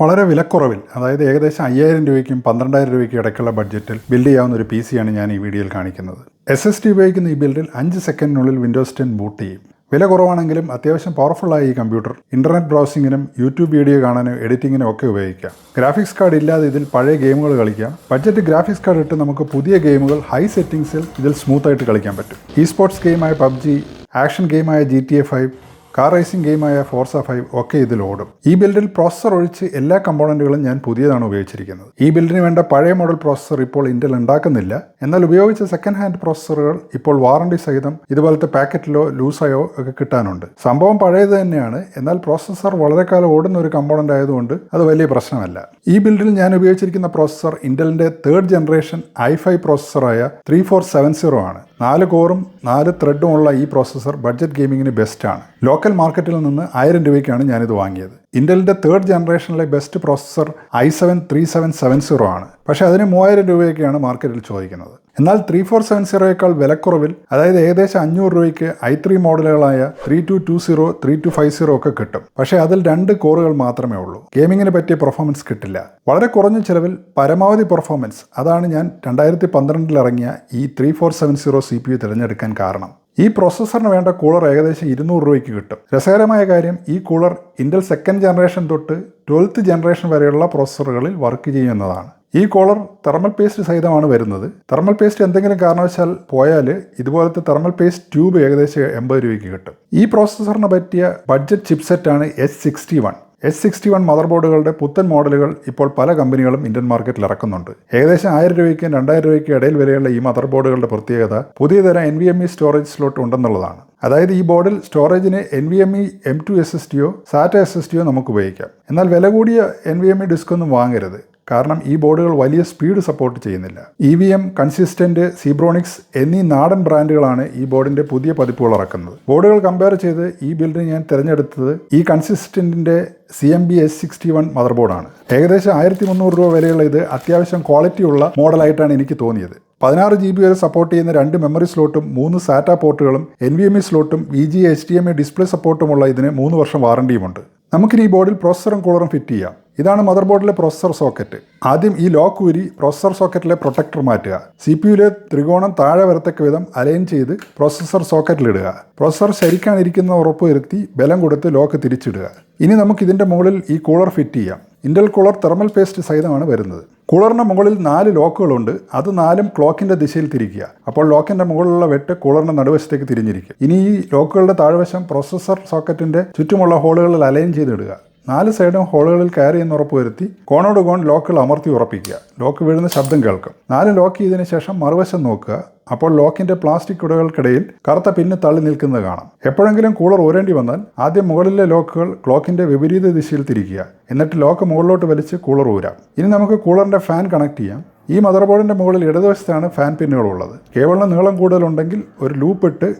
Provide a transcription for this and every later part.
വളരെ വിലക്കുറവിൽ അതായത് ഏകദേശം അയ്യായിരം രൂപയ്ക്കും പന്ത്രണ്ടായിരം രൂപയ്ക്കും ഇടയ്ക്കുള്ള ബഡ്ജറ്റിൽ ബിൽഡ് ചെയ്യാവുന്ന ഒരു പി സിയാണ് ഞാൻ ഈ വീഡിയോയിൽ കാണിക്കുന്നത്. എസ് എസ് ടി ഉപയോഗിക്കുന്ന ഈ ബിൽഡിൽ അഞ്ച് സെക്കൻഡിനുള്ളിൽ വിൻഡോസ് ടെൻ ബൂട്ട് ചെയ്യും. വില കുറവാണെങ്കിലും അത്യാവശ്യം പവർഫുള്ളായ ഈ കമ്പ്യൂട്ടർ ഇന്റർനെറ്റ് ബ്രൗസിങ്ങിനും യൂട്യൂബ് വീഡിയോ കാണാനും എഡിറ്റിങ്ങിനും ഒക്കെ ഉപയോഗിക്കാം. ഗ്രാഫിക്സ് കാർഡ് ഇല്ലാതെ ഇതിൽ പഴയ ഗെയിമുകൾ കളിക്കാം. ബഡ്ജറ്റ് ഗ്രാഫിക്സ് കാർഡ് ഇട്ട് നമുക്ക് പുതിയ ഗെയിമുകൾ ഹൈ സെറ്റിംഗ്സിൽ ഇതിൽ സ്മൂത്തായിട്ട് കളിക്കാൻ പറ്റും. ഈ സ്പോർട്സ് ഗെയിമായ PUBG action ഗെയിമായ G T A five car racing ഗെയിമായ Forza five ഒക്കെ ഇതിൽ ഓടും. ഈ ബിൽഡിൽ പ്രോസസർ ഒഴിച്ച് എല്ലാ കമ്പോണന്റുകളും ഞാൻ പുതിയതാണ് ഉപയോഗിച്ചിരിക്കുന്നത്. ഈ ബിൽഡിന് വേണ്ട പഴയ മോഡൽ പ്രോസസർ ഇപ്പോൾ ഇന്റൽ ഉണ്ടാക്കുന്നില്ല. എന്നാൽ ഉപയോഗിച്ച സെക്കൻഡ് ഹാൻഡ് പ്രോസസ്സറുകൾ ഇപ്പോൾ വാറണ്ടി സഹിതം ഇതുപോലത്തെ പാക്കറ്റിലോ ലൂസായോ ഒക്കെ കിട്ടാനുണ്ട്. സംഭവം പഴയത് തന്നെയാണ്. എന്നാൽ പ്രോസസ്സർ വളരെ കാലം ഓടുന്ന ഒരു കമ്പോണന്റ് ആയതുകൊണ്ട് അത് വലിയ പ്രശ്നമല്ല. ഈ ബിൽഡിൽ ഞാൻ ഉപയോഗിച്ചിരിക്കുന്ന പ്രോസസ്സർ ഇന്റലിന്റെ തേർഡ് ജനറേഷൻ ഐ ഫൈവ് പ്രോസസ്സറായ ത്രീ ഫോർ സെവൻ സീറോ ആണ്. നാല് കോറും നാല് ത്രെഡും ഉള്ള ഈ പ്രോസസ്സർ ബഡ്ജറ്റ് ഗെയിമിങ്ങിന് ബെസ്റ്റാണ് ലോക്കൽ മാർക്കറ്റിൽ നിന്ന് ആയിരം രൂപയ്ക്കാണ് ഞാനിത് വാങ്ങിയത്. ഇന്റലിന്റെ third ജനറേഷനിലെ best processor I seven three seven seven zero ആണ്. പക്ഷേ അതിന് മൂവായിരം രൂപയൊക്കെയാണ് മാർക്കറ്റിൽ ചോദിക്കുന്നത്. എന്നാൽ ത്രീ ഫോർ സെവൻ സീറോയേക്കാൾ വിലക്കുറവിൽ അതായത് ഏകദേശം അഞ്ഞൂറ് രൂപയ്ക്ക് I three മോഡലുകളായ three two two zero three two five zero ഒക്കെ കിട്ടും. പക്ഷേ അതിൽ രണ്ട് കോറുകൾ മാത്രമേ ഉള്ളൂ. ഗെയിമിങ്ങിന് പറ്റിയ പെർഫോമൻസ് കിട്ടില്ല. വളരെ കുറഞ്ഞ ചിലവിൽ പരമാവധി പെർഫോമൻസ് അതാണ് ഞാൻ രണ്ടായിരത്തി പന്ത്രണ്ടിൽ ഇറങ്ങിയ ഈ three four seven zero C P U തിരഞ്ഞെടുക്കാൻ കാരണം. ഈ പ്രോസസ്സറിന് വേണ്ട കൂളർ ഏകദേശം ഇരുന്നൂറ് രൂപയ്ക്ക് കിട്ടും. രസകരമായ കാര്യം ഈ കൂളർ ഇന്റൽ സെക്കൻഡ് ജനറേഷൻ തൊട്ട് ട്വൽത്ത് ജനറേഷൻ വരെയുള്ള പ്രോസസ്സറുകളിൽ വർക്ക് ചെയ്യുന്നതാണ്. ഈ കോളർ തെർമൽ പേസ്റ്റ് സഹിതമാണ് വരുന്നത്. തെർമൽ പേസ്റ്റ് എന്തെങ്കിലും കാരണവശാൽ പോയാൽ ഇതുപോലത്തെ തെർമൽ പേസ്റ്റ് ട്യൂബ് ഏകദേശം എൺപത് രൂപയ്ക്ക് കിട്ടും. ഈ പ്രോസസ്സറിന് പറ്റിയ budget ചിപ്സെറ്റാണ് H sixty one S sixty one mother ബോർഡുകളുടെ പുത്തൻ മോഡലുകൾ ഇപ്പോൾ പല കമ്പനികളും ഇന്ത്യൻ മാർക്കറ്റിൽ ഇറക്കുന്നുണ്ട്. ഏകദേശം ആയിരം രൂപയ്ക്കും രണ്ടായിരം രൂപയ്ക്കും ഇടയിൽ വിലയുള്ള ഈ മദർ ബോർഡുകളുടെ പ്രത്യേകത പുതിയ തരം N V M E storage slot ഉണ്ടെന്നുള്ളതാണ്. അതായത് ഈ ബോർഡിൽ സ്റ്റോറേജിന് N V M E M two S S ടിയോ SATA S S ടിയോ നമുക്ക് ഉപയോഗിക്കാം. എന്നാൽ വില കൂടിയ N V M E disk ഒന്നും വാങ്ങരുത്. കാരണം ഈ ബോർഡുകൾ വലിയ സ്പീഡ് സപ്പോർട്ട് ചെയ്യുന്നില്ല. E V M consistent Zebronics എന്നീ നാടൻ ബ്രാൻഡുകളാണ് ഈ ബോർഡിന്റെ പുതിയ പതിപ്പുകൾ ഇറക്കുന്നത്. ബോർഡുകൾ കമ്പയർ ചെയ്ത് ഈ ബിൽഡിന് ഞാൻ തിരഞ്ഞെടുത്തത് ഈ കൺസിസ്റ്റന്റിന്റെ C M B S sixty one mother ബോർഡാണ് ഏകദേശം ആയിരത്തി മുന്നൂറ് രൂപ വിലയുള്ള ഇത് അത്യാവശ്യം ക്വാളിറ്റി ക്വാളിറ്റിയുള്ള മോഡലായിട്ടാണ് എനിക്ക് തോന്നിയത്. പതിനാറ് ജി ബി വരെ സപ്പോർട്ട് ചെയ്യുന്ന രണ്ട് മെമ്മറി സ്ലോട്ടും മൂന്ന് സാറ്റ പോർട്ടുകളും N V M E സ്ലോട്ടും V G H D M A display സപ്പോർട്ടുമുള്ള ഇതിന് മൂന്ന് വർഷം വാറണ്ടിയുമുണ്ട് നമുക്കിനി ഈ ബോർഡിൽ പ്രോസസറും കൂളറും ഫിറ്റ് ചെയ്യാം. ഇതാണ് മദർ ബോർഡിലെ പ്രോസസ്സർ സോക്കറ്റ് ആദ്യം ഈ ലോക്ക് ഊരി പ്രോസസ്സർ സോക്കറ്റിലെ പ്രൊട്ടക്ടർ മാറ്റുക. സി പി യുവിലെ ത്രികോണം താഴെ വരത്തക്ക വിധം അലൈൻ ചെയ്ത് പ്രോസസ്സർ സോക്കറ്റിലിടുക പ്രോസസ്സർ ശരിക്കാണിരിക്കുന്ന ഉറപ്പ് വരുത്തി ബലം കൊടുത്ത് ലോക്ക് തിരിച്ചിടുക. ഇനി നമുക്ക് ഇതിന്റെ മുകളിൽ ഈ കൂളർ ഫിറ്റ് ചെയ്യാം. ഇൻഡൽ കൂളർ തെർമൽ പേസ്റ്റ് സഹിതമാണ് വരുന്നത്. കൂളറിന്റെ മുകളിൽ നാല് ലോക്കുകളുണ്ട് അത് നാലും ക്ലോക്കിന്റെ ദിശയിൽ തിരിക്കുക. അപ്പോൾ ലോക്കിന്റെ മുകളിലുള്ള വെട്ട് കൂളറിന്റെ നടുവശത്തേക്ക് തിരിഞ്ഞിരിക്കും. ഇനി ഈ ലോക്കുകളുടെ താഴ്വശം പ്രോസസർ സോക്കറ്റിന്റെ ചുറ്റുമുള്ള ഹോളുകളിൽ അലൈൻ ചെയ്തിടുക. നാല് സൈഡും ഹോളുകളിൽ കയറി എന്ന് ഉറപ്പുവരുത്തി കോണോട് കോൺ ലോക്കുകൾ അമർത്തി ഉറപ്പിക്കുക. ലോക്ക് വീഴുന്ന ശബ്ദം കേൾക്കും. നാല് ലോക്ക് ചെയ്തതിന് ശേഷം മറുവശം നോക്കുക. അപ്പോൾ ലോക്കിന്റെ പ്ലാസ്റ്റിക് ഉടകൾക്കിടയിൽ കറുത്ത പിന്ന് തള്ളി നിൽക്കുന്നത് കാണാം. എപ്പോഴെങ്കിലും കൂളർ ഊരേണ്ടി വന്നാൽ ആദ്യം മുകളിലെ ലോക്കുകൾ ക്ലോക്കിന്റെ വിപരീത ദിശയിൽ തിരിക്കുക. എന്നിട്ട് ലോക്ക് മുകളിലോട്ട് വലിച്ച് കൂളർ ഊരാം. ഇനി നമുക്ക് കൂളറിന്റെ ഫാൻ കണക്ട് ചെയ്യാം. ഈ മദർ ബോർഡിന്റെ മുകളിൽ ഇടതുവശത്താണ് ഫാൻ പിന്നുകൾ ഉള്ളത് കേബിളിന് നീളം കൂടുതലുണ്ടെങ്കിൽ ഒരു ലൂപ്പ് ഇട്ട്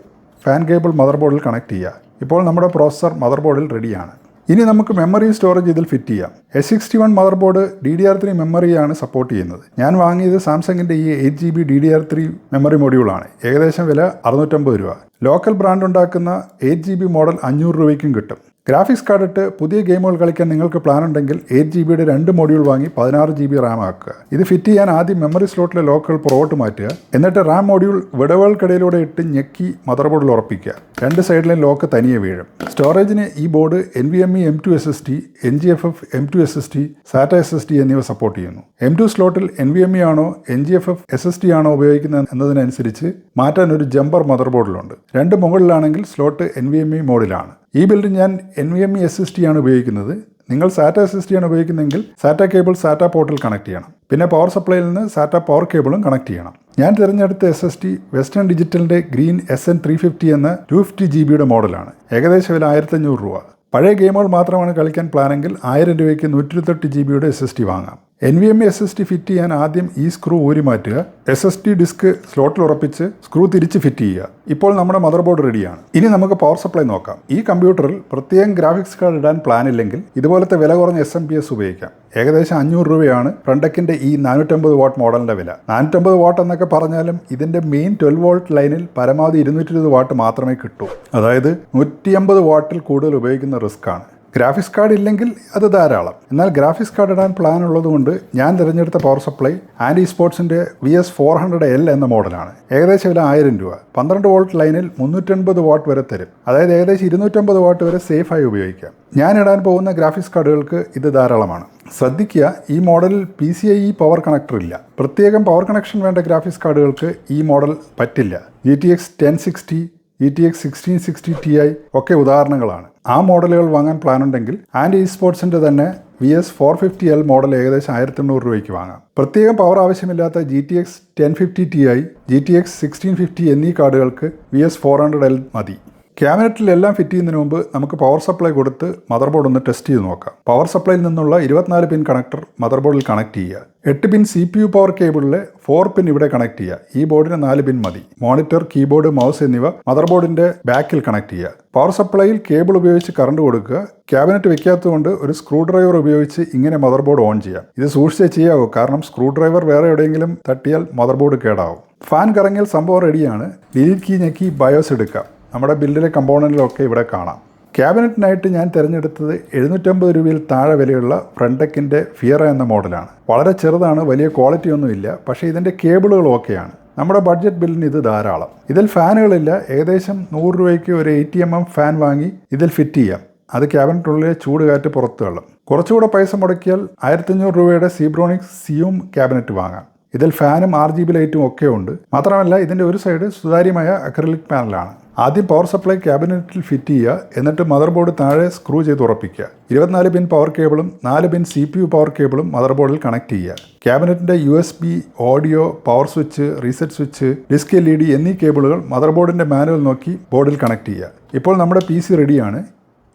ഫാൻ കേബിൾ മദർ ബോർഡിൽ കണക്ട് ചെയ്യുക. ഇപ്പോൾ നമ്മുടെ പ്രോസസർ മദർ ബോർഡിൽ റെഡിയാണ് ഇനി നമുക്ക് മെമ്മറി സ്റ്റോറേജ് ഇതിൽ ഫിറ്റ് ചെയ്യാം. S sixty one mother board D D R three മെമ്മറിയാണ് support ചെയ്യുന്നത്. ഞാൻ വാങ്ങിയത് സാംസങ്ങിന്റെ ഈ eight G B D D R three memory മൊഡ്യൂളാണ് ഏകദേശം വില അറുന്നൂറ്റമ്പത് രൂപ. ലോക്കൽ ബ്രാൻഡ് ഉണ്ടാക്കുന്ന എയ്റ്റ് ജി ബി മോഡൽ അഞ്ഞൂറ് രൂപയ്ക്കും കിട്ടും. ഗ്രാഫിക്സ് കാർഡ് ഇട്ട് പുതിയ ഗെയിമുകൾ കളിക്കാൻ നിങ്ങൾക്ക് പ്ലാൻ ഉണ്ടെങ്കിൽ എയ്റ്റ് ജി ബിയുടെ രണ്ട് മോഡ്യൂൾ വാങ്ങി പതിനാറ് ജി ബി റാം ആക്കുക. ഇത് ഫിറ്റ് ചെയ്യാൻ ആദ്യം മെമ്മറി സ്ലോട്ടിലെ ലോക്കുകൾ പുറകോട്ട് മാറ്റുക. എന്നിട്ട് റാം മോഡ്യൂൾ വിടവുകൾക്കിടയിലൂടെ ഇട്ട് ഞെക്കി മദർ ബോർഡിൽ ഉറപ്പിക്കുക. രണ്ട് സൈഡിലും ലോക്ക് തനിയെ വീഴും. സ്റ്റോറേജിന് ഈ board N V M E M two S S D N G F F M two S S D SATA S S D എന്നിവ സപ്പോർട്ട് ചെയ്യുന്നു. എം ടു സ്ലോട്ടിൽ എൻ വി എം ഇ ആണോ N G F F S S D ആണോ ഉപയോഗിക്കുന്നത് എന്നതിനനുസരിച്ച് മാറ്റാൻ ഒരു jumper mother ബോർഡിലുണ്ട് രണ്ട് മുകളിലാണെങ്കിൽ slot N V M E മോഡിലാണ് ഈ ബിൽഡ് ഞാൻ N V M E S S D ആണ് ഉപയോഗിക്കുന്നത്. നിങ്ങൾ സാറ്റ എസ് എസ് ടി ആണ് ഉപയോഗിക്കുന്നതെങ്കിൽ സാറ്റ കേബിൾ സാറ്റ പോർട്ടിൽ കണക്ട് ചെയ്യണം. പിന്നെ പവർ സപ്ലൈയിൽ നിന്ന് സാറ്റ പവർ കേബിളും കണക്ട് ചെയ്യണം. ഞാൻ തിരഞ്ഞെടുത്ത S S T western ഡിജിറ്റലിന്റെ green S N three fifty എന്ന ടു ഫിഫ്റ്റി ജി ബിയുടെ മോഡലാണ് ഏകദേശം വില ആയിരത്തഞ്ഞൂറ് രൂപ. പഴയ ഗെയിമുകൾ മാത്രമാണ് കളിക്കാൻ പ്ലാനെങ്കിൽ ആയിരം രൂപയ്ക്ക് നൂറ്റി ഇരുപത്തെട്ട് ജി ബിയുടെ എസ് എസ് ടി വാങ്ങാം. N V M S S D fit ചെയ്യാൻ ആദ്യം ഈ സ്ക്രൂ ഊരി മാറ്റുക. എസ് എസ് ടി ഡിസ്ക് സ്ലോട്ടിൽ ഉറപ്പിച്ച് സ്ക്രൂ തിരിച്ച് ഫിറ്റ് ചെയ്യുക. ഇപ്പോൾ നമ്മുടെ മദർ ബോർഡ് റെഡിയാണ് ഇനി നമുക്ക് പവർ സപ്ലൈ നോക്കാം. ഈ കമ്പ്യൂട്ടറിൽ പ്രത്യേകം ഗ്രാഫിക്സ് കാർഡ് ഇടാൻ പ്ലാൻ ഇല്ലെങ്കിൽ ഇതുപോലത്തെ വില കുറഞ്ഞ എസ് എം പി എസ് ഉപയോഗിക്കാം. ഏകദേശം അഞ്ഞൂറ് രൂപയാണ് ഫ്രണ്ടക്കിന്റെ ഈ നാനൂറ്റമ്പത് വാട്ട് മോഡലിന്റെ വില. നാനൂറ്റമ്പത് വാട്ട് എന്നൊക്കെ പറഞ്ഞാലും ഇതിന്റെ മെയിൻ ട്വൽവ് വോൾട്ട് ലൈനിൽ പരമാവധി ഇരുന്നൂറ്റി വാട്ട് മാത്രമേ കിട്ടൂ. അതായത് നൂറ്റി അമ്പത് വാട്ടിൽ കൂടുതൽ ഉപയോഗിക്കുന്ന റിസ്ക് ആണ്. ഗ്രാഫിക്സ് കാർഡ് ഇല്ലെങ്കിൽ അത് ധാരാളം. എന്നാൽ ഗ്രാഫിക്സ് കാർഡ് ഇടാൻ പ്ലാൻ ഉള്ളതുകൊണ്ട് ഞാൻ തിരഞ്ഞെടുത്ത power supply Ant സ്പോർട്സിന്റെ V S four hundred L എന്ന മോഡലാണ്. ഏകദേശം വില ആയിരം രൂപ. പന്ത്രണ്ട് വോൾട്ട് ലൈനിൽ മുന്നൂറ്റൻപത് വാട്ട് വരെ തരും. അതായത് ഏകദേശം ഇരുന്നൂറ്റമ്പത് വാട്ട് വരെ സേഫായി ഉപയോഗിക്കാം. ഞാൻ ഇടാൻ പോകുന്ന ഗ്രാഫിക്സ് കാർഡുകൾക്ക് ഇത് ധാരാളമാണ്. ശ്രദ്ധിക്കുക ഈ മോഡലിൽ P C I power connector ഇല്ല. പ്രത്യേകം പവർ കണക്ഷൻ വേണ്ട ഗ്രാഫിക്സ് കാർഡുകൾക്ക് ഈ മോഡൽ പറ്റില്ല. G T X ten sixty E T X sixteen sixty T I ഒക്കെ ഉദാഹരണങ്ങളാണ്. ആ മോഡലുകൾ വാങ്ങാൻ പ്ലാൻ ഉണ്ടെങ്കിൽ ആൻഡ് ഇ സ്പോർട്സിന്റെ തന്നെ V S four fifty L model ഏകദേശം ആയിരത്തി എണ്ണൂറ് രൂപയ്ക്ക് വാങ്ങാം. പ്രത്യേകം പവർ ആവശ്യമില്ലാത്ത G T X ten fifty T I G T X sixteen fifty എന്നീ കാർഡുകൾക്ക് V S four hundred L മതി. ക്യാബിനറ്റിലെല്ലാം ഫിറ്റ് ചെയ്യുന്നതിന് മുമ്പ് നമുക്ക് പവർ സപ്ലൈ കൊടുത്ത് മദർ ബോർഡ് ഒന്ന് ടെസ്റ്റ് ചെയ്ത് നോക്കാം. പവർ സപ്ലൈയിൽ നിന്നുള്ള ഇരുപത്തിനാല് പിൻ കണക്ടർ മദർ ബോർഡിൽ കണക്ട് ചെയ്യുക. എട്ട് pin C P U power കേബിളിലെ four പിൻ ഇവിടെ കണക്ട് ചെയ്യുക. ഈ ബോർഡിന് നാല് പിൻ മതി. മോണിറ്റർ കീബോർഡ് മൗസ് എന്നിവ മദർ ബോർഡിന്റെ ബാക്കിൽ കണക്ട് ചെയ്യുക. പവർ സപ്ലൈയിൽ കേബിൾ ഉപയോഗിച്ച് കറണ്ട് കൊടുക്കുക. ക്യാബിനറ്റ് വെക്കാത്തതുകൊണ്ട് ഒരു സ്ക്രൂ ഡ്രൈവർ ഉപയോഗിച്ച് ഇങ്ങനെ മദർ ബോർഡ് ഓൺ ചെയ്യാം. ഇത് സൂക്ഷിച്ചേ ചെയ്യാവൂ. കാരണം സ്ക്രൂ ഡ്രൈവർ വേറെ എവിടെയെങ്കിലും തട്ടിയാൽ മദർ ബോർഡ് കേടാവും. ഫാൻ കറങ്ങിയാൽ സംഭവം റെഡിയാണ് ഡിലീറ്റ് ഞെക്കി ബയോസ് എടുക്കാം. നമ്മുടെ ബില്ലിലെ കമ്പോണന്റിലൊക്കെ ഇവിടെ കാണാം. ക്യാബിനറ്റിനായിട്ട് ഞാൻ തിരഞ്ഞെടുത്തത് എഴുന്നൂറ്റമ്പത് രൂപയിൽ താഴെ വിലയുള്ള ഫ്രണ്ടക്കിന്റെ ഫിയറ എന്ന മോഡലാണ്. വളരെ ചെറുതാണ് വലിയ ക്വാളിറ്റി ഒന്നുമില്ല പക്ഷേ ഇതിന്റെ കേബിളുകൾ ഓക്കെയാണ് നമ്മുടെ ബഡ്ജറ്റ് ബില്ലിന് ഇത് ധാരാളം. ഇതിൽ ഫാനുകളില്ല ഏകദേശം നൂറ് രൂപയ്ക്ക് ഒരു എയ്റ്റി എം എം ഫാൻ വാങ്ങി ഇതിൽ ഫിറ്റ് ചെയ്യാം. അത് ക്യാബിനറ്റുള്ളിലെ ചൂട് കാറ്റ് പുറത്തു തള്ളും. കുറച്ചുകൂടെ പൈസ മുടക്കിയാൽ ആയിരത്തഞ്ഞൂറ് രൂപയുടെ സീബ്രോണിക് സിയും ക്യാബിനറ്റ് വാങ്ങാം. ഇതിൽ ഫാനും ആർ ജി ബി ലൈറ്റും ഒക്കെ ഉണ്ട്. മാത്രമല്ല ഇതിന്റെ ഒരു സൈഡ് സുതാര്യമായ അക്രലിക് പാനലാണ്. ആദ്യം പവർ സപ്ലൈ ക്യാബിനറ്റിൽ ഫിറ്റ് ചെയ്യുക എന്നിട്ട് മദർ ബോർഡ് താഴെ സ്ക്രൂ ചെയ്ത് ഉറപ്പിക്കുക. ഇരുപത്തിനാല് പിൻ പവർ കേബിളും നാല് pin C P U power കേബിളും mother ബോർഡിൽ കണക്ട് ചെയ്യുക. ക്യാബിനറ്റിന്റെ U S B audio power switch reset switch disk L E D എന്നീ കേബിളുകൾ മദർ ബോർഡിന്റെ മാനുവൽ നോക്കി ബോർഡിൽ കണക്ട് ചെയ്യുക. ഇപ്പോൾ നമ്മുടെ പി സി റെഡിയാണ്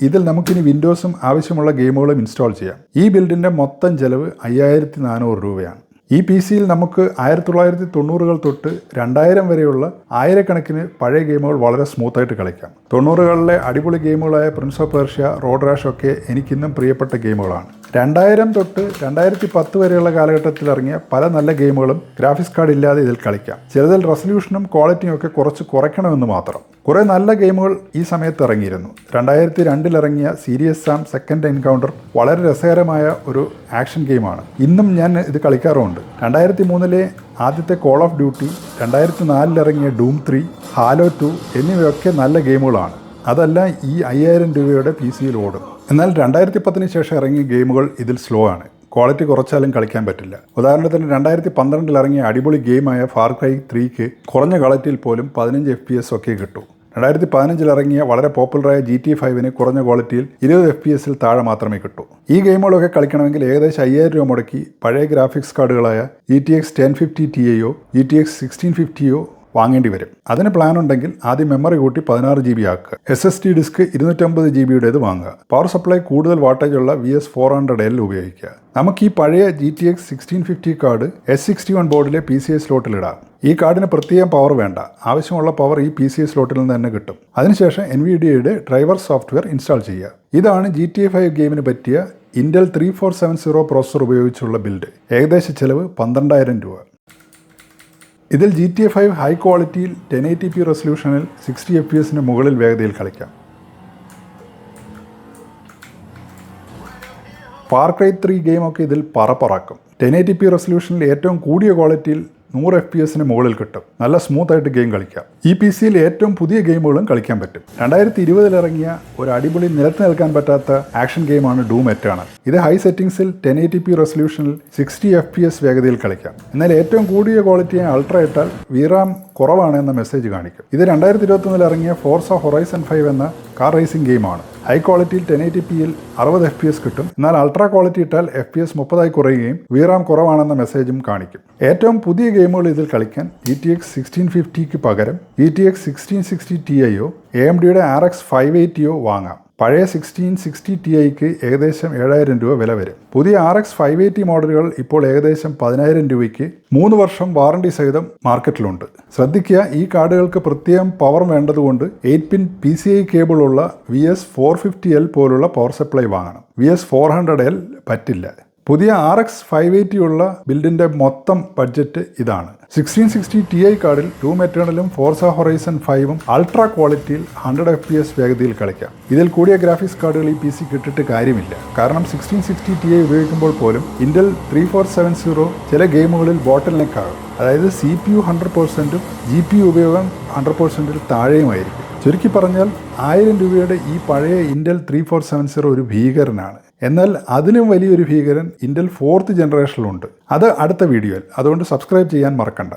ഇതിൽ നമുക്കിനി വിൻഡോസും ആവശ്യമുള്ള ഗെയിമുകളും ഇൻസ്റ്റാൾ ചെയ്യാം. ഈ ബിൽഡിന്റെ മൊത്തം ചെലവ് അയ്യായിരത്തി നാനൂറ് രൂപയാണ്. ഈ പി സിയിൽ നമുക്ക് ആയിരത്തി തൊള്ളായിരത്തി തൊണ്ണൂറുകൾ തൊട്ട് രണ്ടായിരം വരെയുള്ള ആയിരക്കണക്കിന് പഴയ ഗെയിമുകൾ വളരെ സ്മൂത്തായിട്ട് കളിക്കാം. തൊണ്ണൂറുകളിലെ അടിപൊളി ഗെയിമുകളായ Prince of Persia Road Rash ഒക്കെ എനിക്കിന്നും പ്രിയപ്പെട്ട ഗെയിമുകളാണ്. രണ്ടായിരം തൊട്ട് രണ്ടായിരത്തി പത്ത് വരെയുള്ള കാലഘട്ടത്തിൽ ഇറങ്ങിയ പല നല്ല ഗെയിമുകളും ഗ്രാഫിക്സ് കാർഡ് ഇല്ലാതെ ഇതിൽ കളിക്കാം. ചിലതിൽ റെസൊല്യൂഷനും ക്വാളിറ്റിയും ഒക്കെ കുറച്ച് കുറയ്ക്കണമെന്ന് മാത്രം. കുറേ നല്ല ഗെയിമുകൾ ഈ സമയത്ത് ഇറങ്ങിയിരുന്നു. രണ്ടായിരത്തി രണ്ടിൽ ഇറങ്ങിയ സീരിയസ് സാം സെക്കൻഡ് എൻകൗണ്ടർ വളരെ രസകരമായ ഒരു ആക്ഷൻ ഗെയിമാണ്. ഇന്നും ഞാൻ ഇത് കളിക്കാറുമുണ്ട്. രണ്ടായിരത്തി മൂന്നിലെ ആദ്യത്തെ കോൾ ഓഫ് ഡ്യൂട്ടി രണ്ടായിരത്തി നാലിലിറങ്ങിയ ഡൂം ത്രീ ഹാലോ ടു എന്നിവയൊക്കെ നല്ല ഗെയിമുകളാണ്. അതെല്ലാം ഈ അയ്യായിരം രൂപയുടെ പി സിയിൽ ഓടും. എന്നാൽ രണ്ടായിരത്തി പത്തിന് ശേഷം ഇറങ്ങിയ ഗെയിമുകൾ ഇതിൽ സ്ലോ ആണ്. ക്വാളിറ്റി കുറച്ചാലും കളിക്കാൻ പറ്റില്ല. ഉദാഹരണത്തിന് രണ്ടായിരത്തി പന്ത്രണ്ടിൽ ഇറങ്ങിയ അടിപൊളി ഗെയിമായ ഫാർ ക്രൈ ത്രീക്ക് കുറഞ്ഞ ക്വാളിറ്റിയിൽ പോലും പതിനഞ്ച് എഫ് പി എസ് ഒക്കെ കിട്ടും. രണ്ടായിരത്തി പതിനഞ്ചിൽ ഇറങ്ങിയ വളരെ പോപ്പുലറായ ജി ടി ഫൈവിന് കുറഞ്ഞ ക്വാളിറ്റിയിൽ ഇരുപത് എഫ് പി എസിൽ താഴെ മാത്രമേ കിട്ടൂ. ഈ ഗെയിമുകളൊക്കെ കളിക്കണമെങ്കിൽ ഏകദേശം അയ്യായിരം രൂപ മുടക്കി പഴയ graphics കാർഡുകളായ G T X ten fifty T എയോ G T X sixteen ഫിഫ്റ്റിയോ വാങ്ങേണ്ടി വരും. അതിന് പ്ലാൻ ഉണ്ടെങ്കിൽ ആദ്യം മെമ്മറി കൂട്ടി പതിനാറ് ജി ബി ആക്കുക. എസ് എസ് ടി ഡിസ്ക് ഇരുന്നൂറ്റമ്പത് ജി ബിയുടേത് വാങ്ങുക. പവർ സപ്ലൈ കൂടുതൽ വാട്ടേജ് ഉള്ള V S four hundred L ഉപയോഗിക്കുക. നമുക്ക് ഈ പഴയ G T X sixteen fifty card S sixty one ബോർഡിലെ പി സി എ സ്ലോട്ടിലിടാം ഈ കാർഡിന് പ്രത്യേകം പവർ വേണ്ട. ആവശ്യമുള്ള പവർ ഈ പി സി എസ് സ്ലോട്ടിൽ നിന്ന് തന്നെ കിട്ടും. അതിനുശേഷം എൻ വി ഡിയുടെ ഡ്രൈവർ സോഫ്റ്റ്വെയർ ഇൻസ്റ്റാൾ ചെയ്യുക. ഇതാണ് ജി ടി എ ഫൈവ് ഗെയിമിന് പറ്റിയ Intel three four seven zero processor ഉപയോഗിച്ചുള്ള ബിൽഡ് ഏകദേശ ചെലവ് പന്ത്രണ്ടായിരം രൂപ. ഇതിൽ G T A five high ക്വാളിറ്റിയിൽ ടെൻ എയ്റ്റി പി റെസൊല്യൂഷനിൽ സിക്സ്റ്റി എഫ് പി എസിന് മുകളിൽ വേഗതയിൽ കളിക്കാം. പാർക്രൈ ത്രീ ഗെയിമൊക്കെ ഇതിൽ പറപ്പറാക്കും ടെൻ എയ്റ്റി പി റെസൊല്യൂഷനിൽ ഏറ്റവും കൂടിയ ക്വാളിറ്റിയിൽ നൂറ് എഫ് പി എസിന് മുകളിൽ കിട്ടും. നല്ല സ്മൂത്ത് ആയിട്ട് ഗെയിം കളിക്കാം. ഈ പി സിയിൽ ഏറ്റവും പുതിയ ഗെയിമുകളും കളിക്കാൻ പറ്റും. രണ്ടായിരത്തി ഇരുപതിൽ ഇറങ്ങിയ ഒരു അടിപൊളി നിലത്ത് നിൽക്കാൻ പറ്റാത്ത ആക്ഷൻ ഗെയിമാണ് ഡൂം എറ്റാണ് ഇത് ഹൈ സെറ്റിംഗ്സിൽ ടെൻ എയ്റ്റി പി റെസൊല്യൂഷനിൽ സിക്സ്റ്റി എഫ് പി എസ് വേഗതയിൽ കളിക്കാം. എന്നാൽ ഏറ്റവും കൂടിയ ക്വാളിറ്റിയെ അൾട്ര ഇട്ടാൽ വീറാം കുറവാണ് എന്ന മെസ്സേജ് കാണിക്കും. ഇത് രണ്ടായിരത്തി ഇരുപത്തൊന്നിൽ ഇറങ്ങിയ ഫോർസ ഹൊറൈസൺ ഫൈവ് എന്ന കാർ റേസിംഗ് ഗെയിമാണ് ഹൈ ക്വാളിറ്റിയിൽ ടെൻ എയ്റ്റി പിയിൽ അറുപത് എഫ് പി എസ് കിട്ടും. എന്നാൽ അൾട്രാ ക്വാളിറ്റി ഇട്ടാൽ എഫ് പി എസ് മുപ്പതായി കുറയുകയും വീറാം കുറവാണെന്ന മെസ്സേജും കാണിക്കും. ഏറ്റവും പുതിയ ഗെയിമുകൾ ഇതിൽ കളിക്കാൻ ഇ ടി എക്സ് സിക്സ്റ്റീൻ ഫിഫ്റ്റിക്ക് പകരം E T X sixteen sixty T ഐയോ A M ഡിയുടെ ആർ എക്സ് ഫൈവ് എയ്റ്റിയോ വാങ്ങാം. പഴയ സിക്സ്റ്റീൻ സിക്സ്റ്റി ടി ഐക്ക് ഏകദേശം ഏഴായിരം രൂപ വില വരും. പുതിയ ആർ എക്സ് ഫൈവ് എയ്റ്റി മോഡലുകൾ ഇപ്പോൾ ഏകദേശം പതിനായിരം രൂപയ്ക്ക് മൂന്ന് വർഷം വാറണ്ടി സഹിതം മാർക്കറ്റിലുണ്ട്. ശ്രദ്ധിക്കുക ഈ കാർഡുകൾക്ക് പ്രത്യേകം power വേണ്ടതുകൊണ്ട് eight pin P C I കേബിളുള്ള V S four fifty L പോലുള്ള പവർ സപ്ലൈ വാങ്ങണം. V S four hundred L പറ്റില്ല. പുതിയ ആർ എക്സ് ഫൈവ് എയ്റ്റി ഉള്ള ബിൽഡിന്റെ മൊത്തം ബഡ്ജറ്റ് ഇതാണ്. സിക്സ്റ്റീൻ സിക്സ്റ്റി ടി ഐ കാർഡിൽ ടൂ മെറ്റേണലും ഫോർസ ഹൊറൈസൺ ഫൈവും അൾട്രാ ക്വാളിറ്റിയിൽ ഹൺഡ്രഡ് എഫ് പി എസ് വേഗതയിൽ കളിക്കാം. ഇതിൽ കൂടിയ ഗ്രാഫിക്സ് കാർഡുകൾ ഈ പി സി കിട്ടിട്ട് കാര്യമില്ല. കാരണം സിക്സ്റ്റീൻ സിക്സ്റ്റി ടി ഐ ഉപയോഗിക്കുമ്പോൾ പോലും Intel three four seven zero ചില ഗെയിമുകളിൽ ബോട്ടിൽ നെക്ക് ആകും. അതായത് സി പി യു ഹൺഡ്രഡ് പെർസെന്റും ജി പി യു ഉപയോഗം ഹൺഡ്രഡ് പെർസെന്റിൽ താഴെയുമായിരിക്കും. ചുരുക്കി പറഞ്ഞാൽ ആയിരം രൂപയുടെ ഈ പഴയ Intel three four seven zero ഒരു ഭീകരനാണ്. എന്നാൽ അതിലും വലിയൊരു ഭീകരൻ ഇന്റൽ ഫോർത്ത് ജനറേഷനിലുണ്ട് അത് അടുത്ത വീഡിയോയിൽ. അതുകൊണ്ട് സബ്സ്ക്രൈബ് ചെയ്യാൻ മറക്കണ്ട.